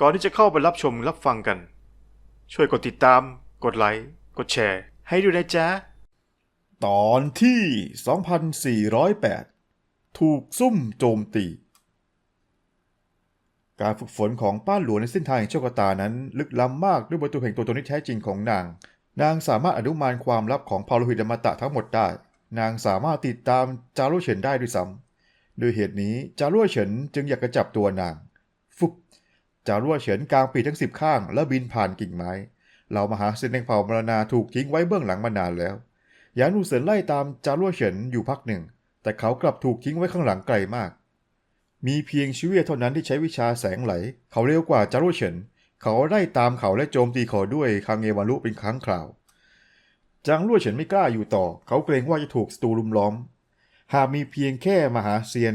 ก่อนที่จะเข้าไปรับชมรับฟังกัน ช่วยกดติดตาม กดไลค์ กดแชร์ ให้ด้วยนะจ๊ะ ตอนที่ 2408 ถูกซุ่มโจมตี การฝึกฝนของป้าหลวงในเส้นทางแห่งโชคชะตานั้น ลึกล้ำมากด้วยบรรจุแห่งตัวตนที่แท้จริงของนาง นางสามารถอนุมานความลับของพาโลหิตอมตะทั้งหมดได้ นางสามารถติดตามจารุเฉินได้ด้วยซ้ำด้วยเหตุนี้จารุเฉินจึงอยากจะจับตัวนาง จารุเฉินกลางปีทั้งสิบข้าง และบินผ่านกิ่งไม้เหล่ามหาเซนแห่งเผ่ามรณาถูกทิ้งไว้เบื้องหลังมานานแล้วยานูเซินไล่ตามจารุเฉินอยู่พักหนึ่ง แต่เขากลับถูกทิ้งไว้ข้างหลังไกลมาก มีเพียงชิเวียเท่านั้นที่ใช้วิชาแสงไหล เขาเร็วกว่าจารุเฉิน เขาไล่ตามเขาและโจมตีเขาด้วยคางเงวารุเป็นครั้งคราว จางรั่วเฉินไม่กล้าอยู่ต่อ เขาเกรงว่าจะถูกศัตรูลุมล้อม หากมีเพียงแค่มหาเซียน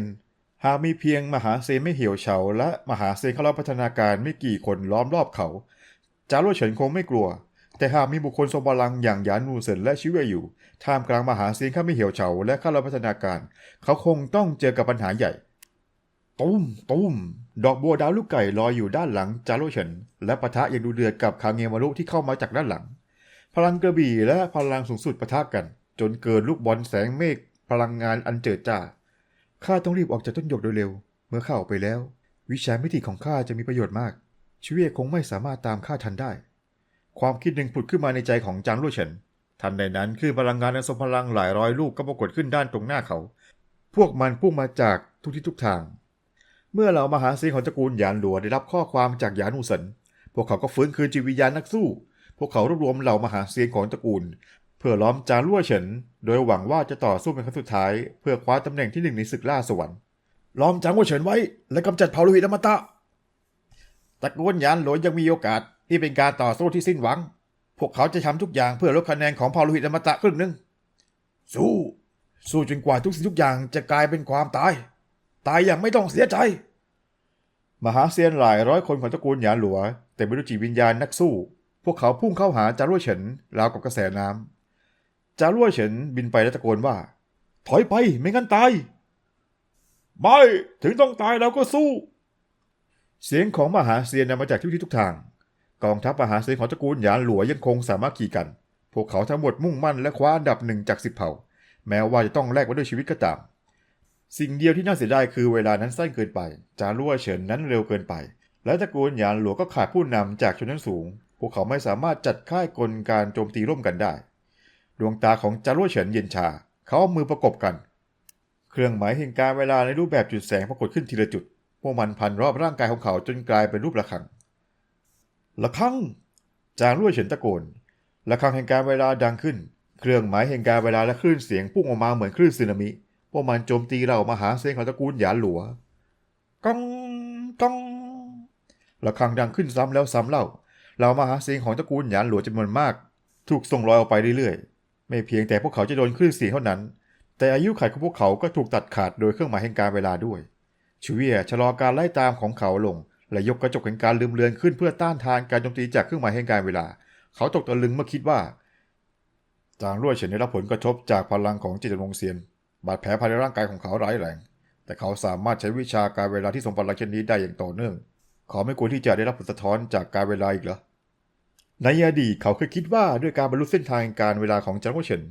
หากมีเพียงมหาเซนไม่เหี่ยวเฉา และมหาเซนเขารับพัฒนาการไม่กี่คนล้อมรอบเขา จารั่วเฉินคงไม่กลัว แต่หากมีบุคคลทรงพลังอย่างหยานนูเซินและชิเวยอยู่ท่ามกลางมหาเซนข้าไม่เหี่ยวเฉา และข้ารับพัฒนาการ เขาคงต้องเจอกับปัญหาใหญ่ตุ้มตุ้มดอกบัวดาวลูกไก่ลอยอยู่ด้านหลังจารุเฉิน และปะทะอย่างดูเดือดกับคางเงมารุที่เข้ามาจากด้านหลัง พลังกระบี่และพลังสูงสุดปะทะกัน จนเกิดลูกบอลแสงเมฆพลังงานอันเจิดจ้า ข้าต้องรีบออกจากต้นหยกโดยเร็ว เมื่อข้าออกไปแล้ว วิชามิติของข้าจะมีประโยชน์มากชีวิตคงไม่สามารถตามข้าทันได้ ความคิดหนึ่งผุดขึ้นมาในใจของจางลู่เฉินทันใดนั้นคลื่นพลังงานอันทรงพลังหลายร้อยลูกก็ปรากฏขึ้นด้านตรงหน้าเขา พวกมันพุ่งมาจากทุกทิศทุกทาง เมื่อเหล่ามหาเซียนของตระกูลหยานหลัวได้รับข้อความจากหยานอูเซินพวกเขาก็ฟื้นคืนจิตวิญญาณนักสู้ พวกเขารวบรวมเหล่ามหาเซียนของตระกูล เพื่อล้อมจางลั่วเฉิน โดยหวังว่าจะต่อสู้เป็นครั้งสุดท้าย เพื่อคว้าตำแหน่งที่หนึ่งในศึกล่าสวรรค์ล้อมจางลั่วเฉินไว้ และกำจัดเผ่าโลหิตอมตะตระกูลยานหลวยังมีโอกาสที่เป็นการต่อสู้ที่สิ้นหวัง พวกเขาจะทำทุกอย่างเพื่อลดคะแนนของเผ่าโลหิตอมตะครึ่งหนึ่งสู้ สู้จนกว่าทุกสิ่งทุกอย่างจะกลายเป็นความตาย ตายอย่างไม่ต้องเสียใจ มหาเซียนหลายร้อยคนของตระกูลหยานหลัว แต่ไม่รู้จิตวิญญาณนักสู้ พวกเขาพุ่งเข้าหาจารุเฉินราวกับกระแสน้ำ จารุยเฉินบินไปและตะโกนว่า ถอยไปไม่งั้นตาย ไม่ ถึงต้องตายเราก็สู้ เสียงของมหาเซียนนำมาจากทุกที่ทุกทาง กองทัพมหาเซียนของตระกูลหยานหลัวยังคงสามารถขี่กัน พวกเขาทั้งหมดมุ่งมั่นและคว้าอันดับหนึ่งจากสิบเผ่า แม้ว่าจะต้องแลกมาด้วยชีวิตก็ตาม สิ่งเดียวที่น่าเสียดายคือเวลานั้นสั้นเกินไป จารั่วเฉินนั้นเร็วเกินไป และตระกูลหยานหลัวก็ขาดผู้นำจากชนชั้นสูง พวกเขาไม่สามารถจัดค่ายกลการโจมตีร่วมกันได้ ดวงตาของจารั่วเฉินเย็นชา เขาเอามือประกบกัน เครื่องหมายแห่งการเวลาในรูปแบบจุดแสงปรากฏขึ้นทีละจุด พวกมันพันรอบร่างกายของเขาจนกลายเป็นรูประฆัง ระฆัง จางรั่วเฉินตะโกน ระฆังแห่งการเวลาดังขึ้น เครื่องหมายแห่งการเวลาและคลื่นเสียงพุ่งออกมาเหมือนคลื่นสึนามิ พวกมันโจมตีเรามาหาเซนของตระกูลหยานหลัวก้องก้องระฆังดังขึ้นซ้ำแล้วซ้ำเล่า เรามาหาเซนของตระกูลหยานหลัวจำนวนมาก ถูกส่งลอยออกไปเรื่อยๆ ไม่เพียงแต่พวกเขาจะโดนคลื่นเสียงเท่านั้น แต่อายุขัยของพวกเขาก็ถูกตัดขาดโดยเครื่องหมายแห่งการเวลาด้วยชูเวียชะลอการไล่ตามของเขาลง และยกกระจกแห่งการลืมเลือนขึ้นเพื่อต้านทานการโจมตีจากเครื่องหมายแห่งการเวลา เขาตกตะลึงเมื่อคิดว่าจางรั่วเฉินได้รับผลกระทบจากพลังของจิตจงเซียน บาดแผลภายในร่างกายของเขาร้ายแรง แต่เขาสามารถใช้วิชาการเวลาที่ทรงพลังเช่นนี้ได้อย่างต่อเนื่อง เขาไม่ควที่จะได้รับผลสะท้อนจากการเวลาอีกเหรอ ในอดีตเขาเคยคิดว่าด้วยการบรรลุเส้นทางแห่งการเวลาของจางรั่วเฉิน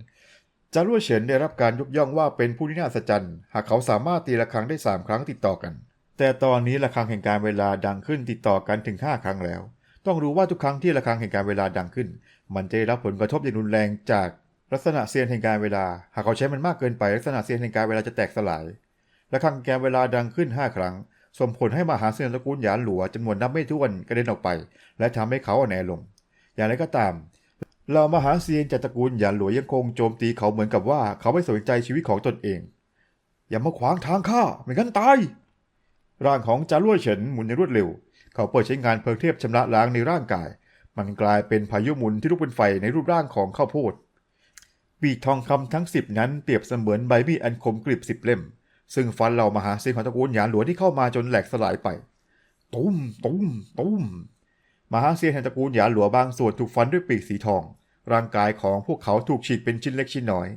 จางรั่วเฉินได้รับการยกย่องว่าเป็นผู้ที่น่าอัศจรรย์หากเขาสามารถตีระฆังได้สามครั้งติดต่อกัน แต่ตอนนี้ระฆังแห่งการเวลาดังขึ้นติดต่อกันถึงห้าครั้งแล้ว ต้องรู้ว่าทุกครั้งที่ระฆังแห่งการเวลาดังขึ้น มันจะได้รับผลกระทบอย่างรุนแรงจากลักษณะเซียนแห่งการเวลา หากเขาใช้มันมากเกินไปลักษณะเซียนแห่งการเวลาจะแตกสลายระฆังแห่งการเวลาดังขึ้นห้าครั้งส่งผลให้มหาเซียนตระกูลหยานหลัวจำนวนนับไม่ถ้วนกระเด็นออกไป และทำให้เขาอ่อนแอลง อย่างไรก็ตามเหล่ามหาเซียนจากตระกูลหยานหลวยังคงโจมตีเขาเหมือนกับว่าเขาไม่สนใจชีวิตของตนเอง อย่ามาขวางทางข้าไม่งั้นตาย ร่างของจารั่วเฉินหมุนอย่างรวดเร็ว เขาเปิดใช้งานเพลิงเทพชำระล้างในร่างกาย มันกลายเป็นพายุหมุนที่ลุกเป็นไฟในรูปร่างของข้าวโพดปีกทองคำทั้งสิบนั้นเปรียบเสมือนใบมีดอันคมกริบสิบเล่ม ซึ่งฟันเหล่ามหาเซียนของตระกูลหยานหลวงที่เข้ามาจนแหลกสลายไป ตุ้มตุ้มตุ้ม มหาเซียนแห่งตระกูลหยานหลัวบางส่วนถูกฟันด้วยปีกสีทอง ร่างกายของพวกเขาถูกฉีกเป็นชิ้นเล็กชิ้นน้อย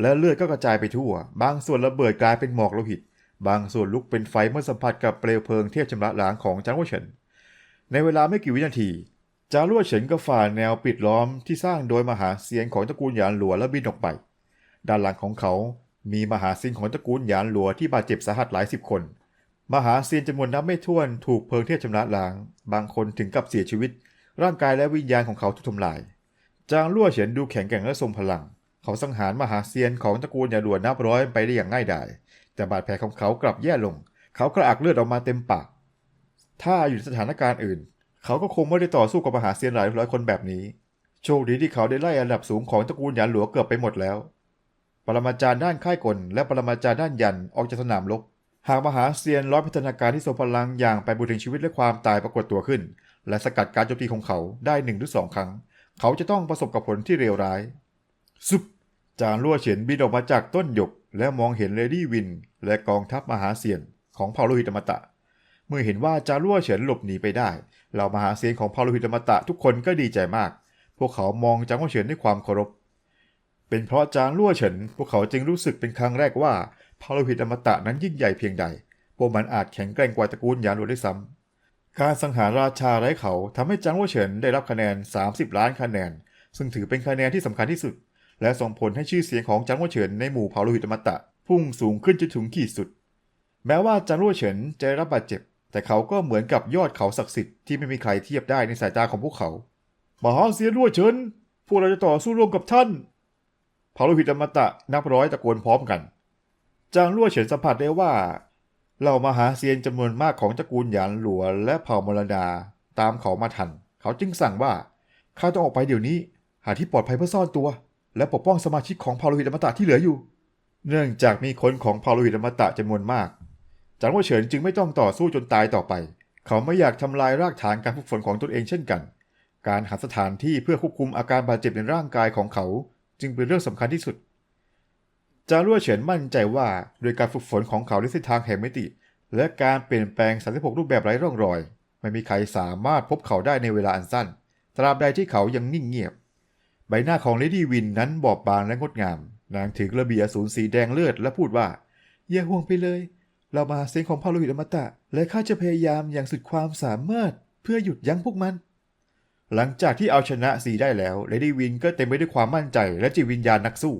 และเลือดก็กระจายไปทั่ว บางส่วนระเบิดกลายเป็นหมอกโลหิต บางส่วนลุกเป็นไฟเมื่อสัมผัสกับเปลวเพลิงเทียบชำระล้างของจางโวเฉิน ในเวลาไม่กี่วินาทีจารั่วเฉินก็ฝ่าแนวปิดล้อมที่สร้างโดยมหาเซียนของตระกูลหยานหลัวและบินออกไป ด้านหลังของเขา มีมหาเซียนของตระกูลหยานหลัวที่บาดเจ็บสาหัสหลายสิบคน มหาเซียนจำนวนนับไม่ถ้วนถูกเพลิงเทพชำระล้าง บางคนถึงกับเสียชีวิต ร่างกายและวิญญาณของเขาถูกทำลาย จางลั่วเฉินดูแข็งแกร่งและทรงพลัง เขาสังหารมหาเซียนของตระกูลหยานหลวนับร้อยไปได้อย่างง่ายดาย แต่บาดแผลของเขากลับแย่ลง เขากระอักเลือดออกมาเต็มปาก ถ้าอยู่ในสถานการณ์อื่น เขาก็คงไม่ได้ต่อสู้กับมหาเซียนหลายร้อยคนแบบนี้ โชคดีที่เขาได้ไล่อันดับสูงของตระกูลหยานหลัวเกือบไปหมดแล้ว ปรมาจารย์ด้านค่ายกลและปรมาจารย์ด้านยันออกจากสนามรบ หากมหาเซียนร้อยพัฒนาการที่ทรงพลังอย่างไปบุถึงชีวิตและความตายปรากฏตัวขึ้น และสกัดการโจมตีของเขาได้หนึ่งหรือสองครั้ง เขาจะต้องประสบกับผลที่เลวร้ายซุปจางลั่วเฉียนบินออกมาจากต้นหยก และมองเห็นเลดี้วิน และกองทัพมหาเซียนของเผ่าโลหิตอมตะ เมื่อเห็นว่าจางลั่วเฉียนหลบหนีไปได้เหล่ามหาเซียนของเผ่าโลหิตอมตะทุกคนก็ดีใจมาก พวกเขามองจางลั่วเฉียนด้วยความเคารพ เป็นเพราะจางลั่วเฉินพวกเขาจึงรู้สึกเป็นครั้งแรกว่า เผาโลหิตอมตะนั้นยิ่งใหญ่เพียงใด พวกมันอาจแข็งแกร่งกว่าตระกูลหยานหลวงด้วยซ้ำ การสังหารราชาไร้เขาทำให้จางลั่วเฉินได้รับคะแนน 30 ล้านคะแนน ซึ่งถือเป็นคะแนนที่สำคัญที่สุด และส่งผลให้ชื่อเสียงของจางลั่วเฉินในหมู่เผ่าโลหิตอมตะ พุ่งสูงขึ้นจนถึงขีดสุด แม้ว่าจางลั่วเฉินจะได้รับบาดเจ็บ แต่เขาก็เหมือนกับยอดเขาศักดิ์สิทธิ์ที่ไม่มีใครเทียบได้ในสายตาของพวกเขามหาเซียนลั่วเฉินพวกเราจะต่อสู้ร่วมกับท่านเผ่าโลหิตอมตะนับร้อยตะโกนพร้อมกัน จางลั่วเฉินสัมผัสได้ว่าเหล่ามหาเซียนจำนวนมากของตระกูลหยานหลัวและเผ่ามรดาตามเขามาทัน เขาจึงสั่งว่าข้าต้องออกไปเดี๋ยวนี้ หาที่ปลอดภัยเพื่อซ่อนตัว และปกป้องสมาชิกของเผ่าโลหิตอมตะที่เหลืออยู่ เนื่องจากมีคนของเผ่าโลหิตอมตะจำนวนมากจางลั่วเฉินจึงไม่ต้องต่อสู้จนตายต่อไป เขาไม่อยากทำลายรากฐานการฝึกฝนของตนเองเช่นกัน การหาสถานที่เพื่อควบคุมอาการบาดเจ็บในร่างกายของเขา จึงเป็นเรื่องสำคัญที่สุด จารั่วเฉินมั่นใจว่าโดยการฝึกฝนของเขาในเส้นทางแห่งมิติ และการเปลี่ยนแปลง 36 รูปแบบไร้ร่องรอย ไม่มีใครสามารถพบเขาได้ในเวลาอันสั้น ตราบใดที่เขายังนิ่งเงียบ ใบหน้าของเลดี้วินนั้นบอบบางและงดงาม นางถือกระบี่อสูรสีแดงเลือดและพูดว่า อย่าห่วงไปเลย เรามาหาเสียงของพาโลหิตอมตะ และข้าจะพยายามอย่างสุดความสามารถเพื่อหยุดยั้งพวกมันหลังจากที่เอาชนะสีได้แล้ว เลดี้วินก็เต็มไปด้วยความมั่นใจและจิตวิญญาณนักสู้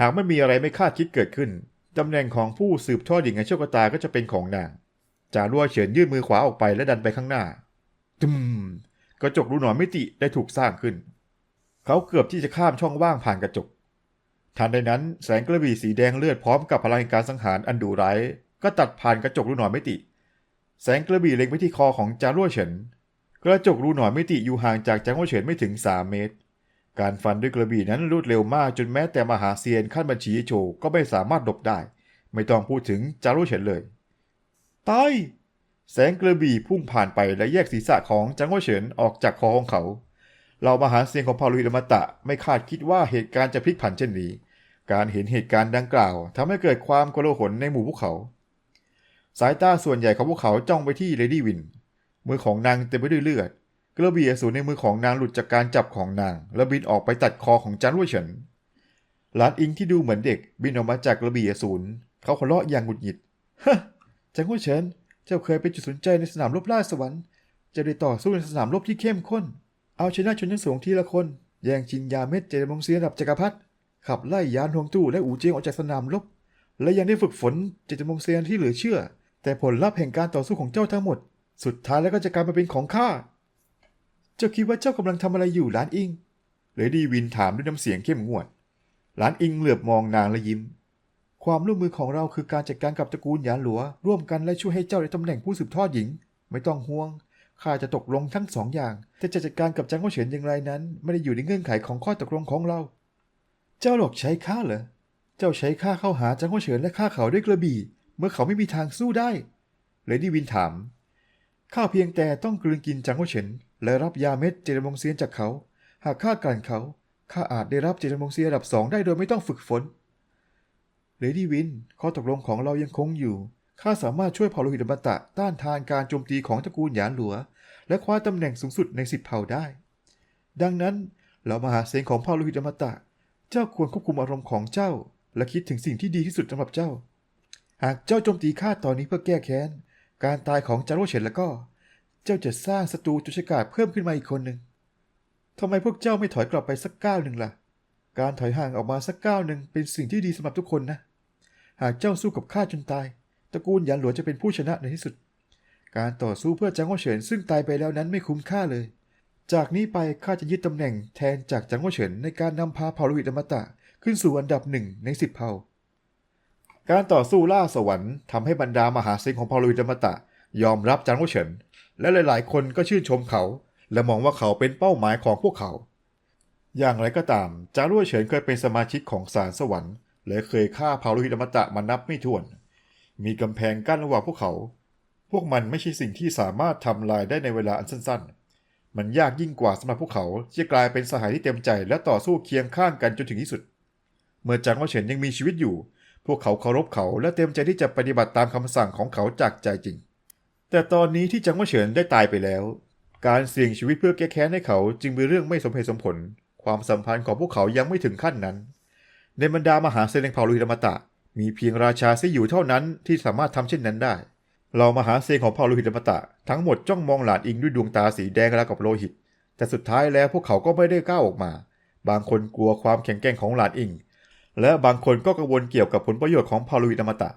หากไม่มีอะไรไม่คาดคิดเกิดขึ้นตำแหน่งของผู้สืบทอดหญิงแห่งโชคตาก็จะเป็นของนางจารั่วเฉินยื่นมือขวาออกไปและดันไปข้างหน้าตึมกระจกรูหนอนมิติได้ถูกสร้างขึ้น เขาเกือบที่จะข้ามช่องว่างผ่านกระจก ทันใดนั้นแสงกระบี่สีแดงเลือดพร้อมกับพลังงการสังหารอันดุร้ายก็ตัดผ่านกระจกรูหนอนมิติ แสงกระบี่เล็งไปที่คอของจารั่วเฉิน กระจกรูหนอนมิติอยู่ห่างจากจารั่วเฉินไม่ถึง3เมตร การฟันด้วยกระบี่นั้นรวดเร็วมากจนแม้แต่มหาเซียนขั้นบัญชีโชก็ไม่สามารถหลบได้ ไม่ต้องพูดถึงจารั่วเฉินเลยตายแสงกระบี่พุ่งผ่านไปและแยกศีรษะของจังหวเฉินออกจากคอของเขาเรามหาเซียนของพาลุยอมตะไม่คาดคิดว่าเหตุการณ์จะพลิกผันเช่นนี้ การเห็นเหตุการณ์ดังกล่าวทำให้เกิดความโกลาหลในหมู่พวกเขา สายตาส่วนใหญ่ของพวกเขาจ้องไปที่เลดี้วินมือของนางเต็มไปด้วยเลือด กระบี่อสูรในมือของนางหลุดจากการจับของนาง และบินออกไปตัดคอของจันรุ่ยเฉินหลานอิงที่ดูเหมือนเด็กบินออกมาจากกระบี่อสูรเขาหัวเราะอย่างหงุดหงิดฮะจังรุ่ยเฉินเจ้าเคยเป็นจุดสนใจในสนามรบล่าสวรรค์จะได้ต่อสู้ในสนามรบที่เข้มข้น เอาชนะชนชั้นสูงทีละคน แย่งชิงยาเม็ดเจดมงเซียระดับจักรพรรดิขับไล่ยานฮวงตู้และอูเจียงออกจากสนามรบ และยังได้ฝึกฝนเจดมงเซียนที่เหลือเชื่อ แต่ผลลัพธ์แห่งการต่อสู้ของเจ้าทั้งหมด สุดท้ายแล้วก็จะกลายมาเป็นของข้า เจ้าคิดว่าเจ้ากำลังทำอะไรอยู่หลานอิงเลดี้วินถามด้วยน้ำเสียงเข้มงวดหลานอิงเหลือบมองนางและยิ้ม ความร่วมมือของเราคือการจัดการกับตระกูลหยานหลัว ร่วมกันและช่วยให้เจ้าได้ตำแหน่งผู้สืบทอดหญิง ไม่ต้องห่วงข้าจะตกลงทั้งสองอย่าง แต่จะจัดการกับจังหวเฉินอย่างไรนั้น ไม่ได้อยู่ในเงื่อนไขของข้อตกลงของเรา เจ้าหลอกใช้ข้าเหรอ เจ้าใช้ข้าเข้าหาจังหวเฉินและฆ่าเขาด้วยกระบี่ เมื่อเขาไม่มีทางสู้ได้ เลดี้วินถาม ข้าเพียงแต่ต้องกลืนกินจังหวเฉิน และรับยาเม็ดเจดมงเซียนจากเขา หากข้ากลั่นเขาข้าอาจได้รับเจดมงเซียนระดับสองได้โดยไม่ต้องฝึกฝนเลดี้วิน ข้อตกลงของเรายังคงอยู่ข้าสามารถช่วยเผ่าโลหิตอมตะต้านทานการโจมตีของตระกูลหยานหลัว และคว้าตำแหน่งสูงสุดในสิบเผ่าได้ ดังนั้นเรามาหาเสียงของเผ่าโลหิตอมตะ เจ้าควรควบคุมอารมณ์ของเจ้า และคิดถึงสิ่งที่ดีที่สุดสำหรับเจ้า หากเจ้าโจมตีข้าตอนนี้เพื่อแก้แค้น การตายของจารุเฉินแล้วก็ เจ้าจะสร้างศัตรูจุชกาเพิ่มขึ้นมาอีกคนหนึ่งทำไมพวกเจ้าไม่ถอยกลับไปสักก้าวหนึ่งล่ะ การถอยห่างออกมาสักก้าวหนึ่งเป็นสิ่งที่ดีสำหรับทุกคนนะ หากเจ้าสู้กับข้าจนตาย ตระกูลหยานหลวนจะเป็นผู้ชนะในที่สุด การต่อสู้เพื่อจางโง่เฉินซึ่งตายไปแล้วนั้นไม่คุ้มค่าเลย จากนี้ไปข้าจะยึดตำแหน่งแทนจากจางโง่เฉินในการนำพาเผ่าลหิตอมตะขึ้นสู่อันดับหนึ่งในสิบเผ่า การต่อสู้ล่าสวรรค์ทำให้บรรดามหาเซงของเผ่าลหิตอมตะ ยอมรับจางโง่เฉิน และหลาย ๆ คนก็ชื่นชมเขา และมองว่าเขาเป็นเป้าหมายของพวกเขา อย่างไรก็ตาม จารั่วเฉินเคยเป็นสมาชิกของศาลสวรรค์และเคยฆ่าเผาโลหิตอมตะมานับไม่ถ้วน มีกำแพงกั้นระหว่างพวกเขา พวกมันไม่ใช่สิ่งที่สามารถทำลายได้ในเวลาอันสั้น ๆ มันยากยิ่งกว่าสำหรับพวกเขาที่จะกลายเป็นสหายที่เต็มใจ และต่อสู้เคียงข้างกันจนถึงที่สุด เมื่อจางรั่วเฉินยังมีชีวิตอยู่ พวกเขาเคารพเขาและเต็มใจที่จะปฏิบัติตามคำสั่งของเขาจากใจจริง แต่ตอนนี้ที่จังหวะเฉินได้ตายไปแล้ว การเสี่ยงชีวิตเพื่อแก้แค้นให้เขาจึงเป็นเรื่องไม่สมเหตุสมผล ความสัมพันธ์ของพวกเขายังไม่ถึงขั้นนั้น ในบรรดามหาเซนแห่งเผ่าลุยธรรมตะ มีเพียงราชาซิอยู่เท่านั้นที่สามารถทำเช่นนั้นได้เรามหาเซนของเผ่าโลหิตธรรมตะทั้งหมดจ้องมองหลานอิงด้วยดวงตาสีแดงราวกับโลหิต แต่สุดท้ายแล้วพวกเขาก็ไม่ได้ก้าวออกมา บางคนกลัวความแข็งแกร่งของหลานอิง และบางคนก็กังวลเกี่ยวกับผลประโยชน์ของเผ่าโลหิตธรรมตะ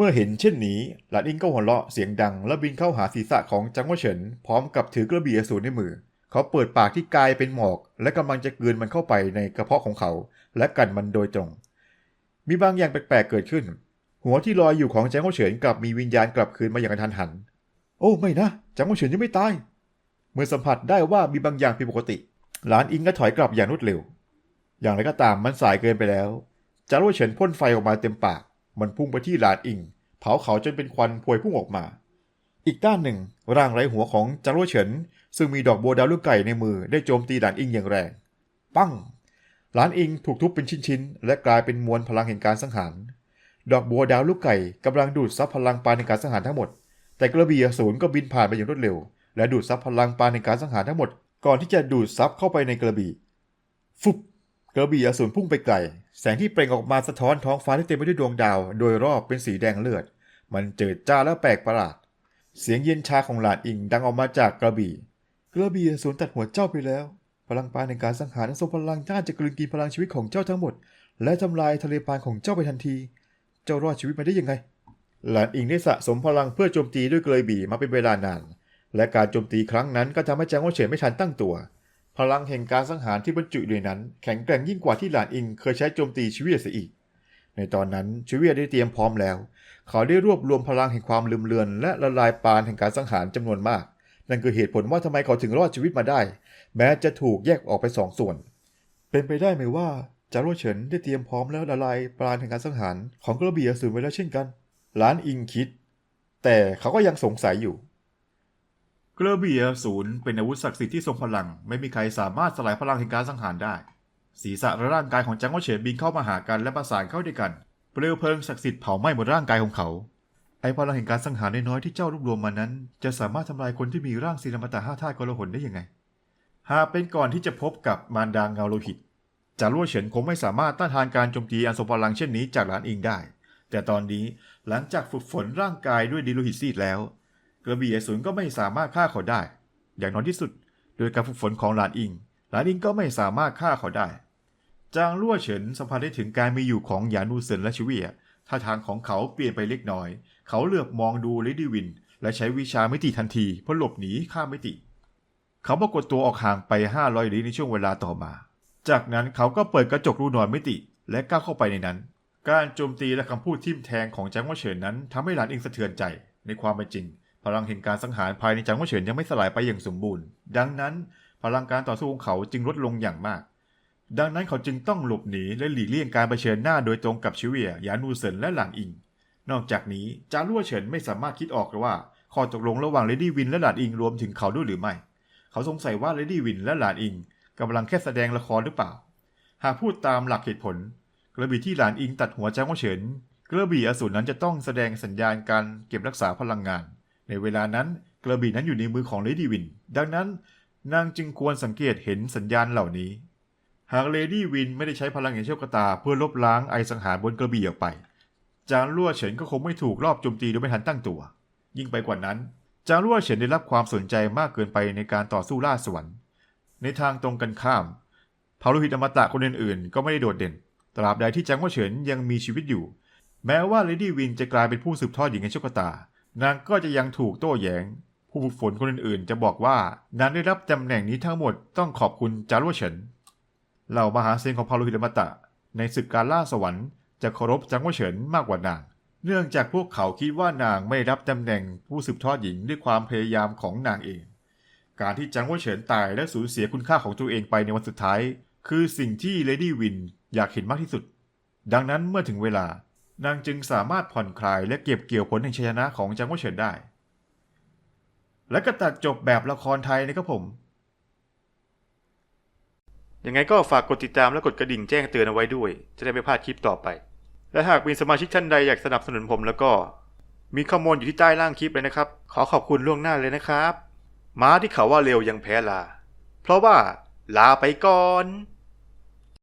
เมื่อเห็นเช่นนี้ หลานอิงก็หัวเราะเสียงดัง และบินเข้าหาศีรษะของจังหวะเฉิน พร้อมกับถือกระบี่อสูรในมือ เขาเปิดปากที่กลายเป็นหมอก และกำลังจะกลืนมันเข้าไปในกระเพาะของเขา และกัดมันโดยตรง มีบางอย่างแปลกๆเกิดขึ้น หัวที่ลอยอยู่ของจังหวะเฉินกลับมีวิญญาณกลับคืนมาอย่างกระทันหัน โอ้ไม่นะจังหวะเฉินยังไม่ตายเมื่อสัมผัสได้ว่ามีบางอย่างผิดปกติ หลานอิงก็ถอยกลับอย่างรวดเร็ว อย่างไรก็ตามมันสายเกินไปแล้วจารวเฉินพ่นไฟออกมาเต็มปาก มันพุ่งไปที่หลานอิง เผาเขาจนเป็นควันพวยพุ่งออกมา อีกด้านหนึ่ง ร่างไร้หัวของจารวเฉิน ซึ่งมีดอกบัวดาวลูกไก่ในมือได้โจมตีหลานอิงอย่างแรง ปั้งหลานอิงถูกทุบเป็นชิ้นๆ และกลายเป็นมวลพลังแห่งการสังหาร ดอกบัวดาวลูกไก่กำลังดูดซับพลังปานในการสังหารทั้งหมด แต่กระบี่อสูรก็บินผ่านไปอย่างรวดเร็ว และดูดซับพลังปานในการสังหารทั้งหมด ก่อนที่จะดูดซับเข้าไปในกระบี่ฟุบ กระบี่อสูรพุ่งไปไกล แสงที่เปล่งออกมาสะท้อนท้องฟ้าที่เต็มไปด้วยดวงดาว โดยรอบเป็นสีแดงเลือด มันเจิดจ้าและแปลกประหลาด เสียงเย็นชาของหลานอิงดังออกมาจากกระบี่ กระบี่อสูรตัดหัวเจ้าไปแล้ว พลังปานในการสังหารนั้นทรงพลังน่าจะกลืนกินพลังชีวิตของเจ้าทั้งหมด และทำลายทะเลปานของเจ้าไปทันที เจ้ารอดชีวิตมาได้ยังไง หลานอิงได้สะสมพลังเพื่อโจมตีด้วยกระบี่มาเป็นเวลานาน และการโจมตีครั้งนั้นก็ทำให้จางโอเฉินไม่ทันตั้งตัว พลังแห่งการสังหารที่บรรจุอยู่ในนั้น แข็งแกร่งยิ่งกว่าที่หลานอิงเคยใช้โจมตีชีวิตเสียอีก ในตอนนั้นชีวิตได้เตรียมพร้อมแล้ว เขาได้รวบรวมพลังแห่งความลืมเลือน และละลายปานแห่งการสังหารจำนวนมาก นั่นคือเหตุผลว่าทำไมเขาถึงรอดชีวิตมาได้ แม้จะถูกแยกออกไปสองส่วน เป็นไปได้ไหมว่าจารวเฉินได้เตรียมพร้อมแล้วละลายปราณแห่งการสังหารของกระบี่อสูรไว้แล้วเช่นกันหลานอิงคิด แต่เขาก็ยังสงสัยอยู่ กระบี่อสูรเป็นอาวุธศักดิ์สิทธิ์ที่ทรงพลัง ไม่มีใครสามารถสลายพลังแห่งการสังหารได้ ศีรษะและร่างกายของจังหวะเฉินบินเข้ามาหากันและประสานเข้าด้วยกันเปลวเพลิงศักดิ์สิทธิ์เผาไหม้หมดร่างกายของเขา ไอพลังแห่งการสังหารน้อยๆที่เจ้ารวบรวมมานั้น จะสามารถทำลายคนที่มีร่างศีลมตาห้าธาตุกลหนได้ยังไง หากเป็นก่อนที่จะพบกับมารดาเงาโลหิตจารวเฉินคงไม่สามารถต้านทานการโจมตีอันทรงพลังเช่นนี้จากหลานอิงได้ แต่ตอนนี้หลังจากฝึกฝนร่างกายด้วยดีโลหิตซีดแล้ว ระบี่อสูรก็ไม่สามารถฆ่าเขาได้ อย่างน้อยที่สุด โดยการฝึกฝนของหลานอิง หลานอิงก็ไม่สามารถฆ่าเขาได้ จางลั่วเฉินสัมผัสได้ถึงการมีอยู่ของหยานูเซินและชิเวียท่าทางของเขาเปลี่ยนไปเล็กน้อย เขาเหลือกมองดูเลดี้วิน และใช้วิชามิติทันทีเพื่อหลบหนีข้ามมิติ เขาปรากฏตัวออกห่างไป 500ลี้ในช่วงเวลาต่อมา จากนั้นเขาก็เปิดกระจกรูนอนมิติและก้าวเข้าไปในนั้น การโจมตีและคำพูดทิ่มแทงของจางหวะเฉินนั้นทำให้หลานอิงสะเทือนใจในความเป็นจริง ลังแห่งการสังหารภายในจางหวะเฉินยังไม่สลายไปอย่างสมบูรณ์ ดังนั้น พลังการต่อสู้ของเขาจึงลดลงอย่างมาก ดังนั้นเขาจึงต้องหลบหนีและหลีกเลี่ยงการเผชิญหน้าโดยตรงกับชิเวียยานูเซินและหลานอิง นอกจากนี้จารั่วเฉินไม่สามารถคิดออกว่าข้อตกลงระหว่างเลดี้วินและหลานอิงรวมถึงเขาด้วยหรือไม่ เขาสงสัยว่าเลดี้วินและหลานอิงกำลังแค่แสดงละครหรือเปล่า หากพูดตามหลักเหตุผล กระบี่ที่หลานอิงตัดหัวจางว่าเฉิน กระบี่อสูรนั้นจะต้องแสดงสัญญาณการเก็บรักษาพลังงาน ในเวลานั้นกระบี่นั้นอยู่ในมือของเลดี้วิน ดังนั้นนางจึงควรสังเกตเห็นสัญญาณเหล่านี้ หากเลดี้วินไม่ได้ใช้พลังแห่งโชคชะตา เพื่อลบล้างไอสังหารบนกระบี่ออกไป จางลั่วเฉินก็คงไม่ถูกรอบโจมตีโดยไม่ทันตั้งตัว ยิ่งไปกว่านั้น จางรั่วเฉินได้รับความสนใจมากเกินไปในการต่อสู้ล่าสวรรค์ ในทางตรงกันข้ามเผ่าโลหิตอมตะคนอื่นๆ ก็ไม่ได้โดดเด่น ตราบใดที่จางรั่วเฉินยังมีชีวิตอยู่ แม้ว่าเลดี้วินจะกลายเป็นผู้สืบทอดหญิงในโชคชะตา นางก็จะยังถูกโต้แย้ง ผู้ฝึกฝนคนอื่นๆ จะบอกว่านางได้รับตำแหน่งนี้ทั้งหมดต้องขอบคุณจารั่วเฉินเหล่ามหาเซนของเผ่าโลหิตอมตะ ในศึกการล่าสวรรค์จะเคารพจางวเฉินมากกว่านาง เนื่องจากพวกเขาคิดว่านางไม่รับตำแหน่งผู้สืบทอดหญิงด้วยความพยายามของนางเอง การที่จางวเฉินตายและสูญเสียคุณค่าของตัวเองไปในวันสุดท้าย คือสิ่งที่เลดี้วินอยากเห็นมากที่สุด ดังนั้นเมื่อถึงเวลา นางจึงสามารถผ่อนคลายและเก็บเกี่ยวผลแห่งชัยชนะของจางว่าเฉินได้ และก็ตัดจบแบบละครไทยนะครับผม ยังไงก็ฝากกดติดตามและกดกระดิ่งแจ้งเตือนเอาไว้ด้วย จะได้ไม่พลาดคลิปต่อไป และหากมีสมาชิกท่านใดอยากสนับสนุนผมแล้วก็ มีข้อมูลอยู่ที่ใต้ล่างคลิปเลยนะครับ ขอขอบคุณล่วงหน้าเลยนะครับ ม้าที่เขาว่าเร็วยังแพ้ลา เพราะว่าลาไปก่อน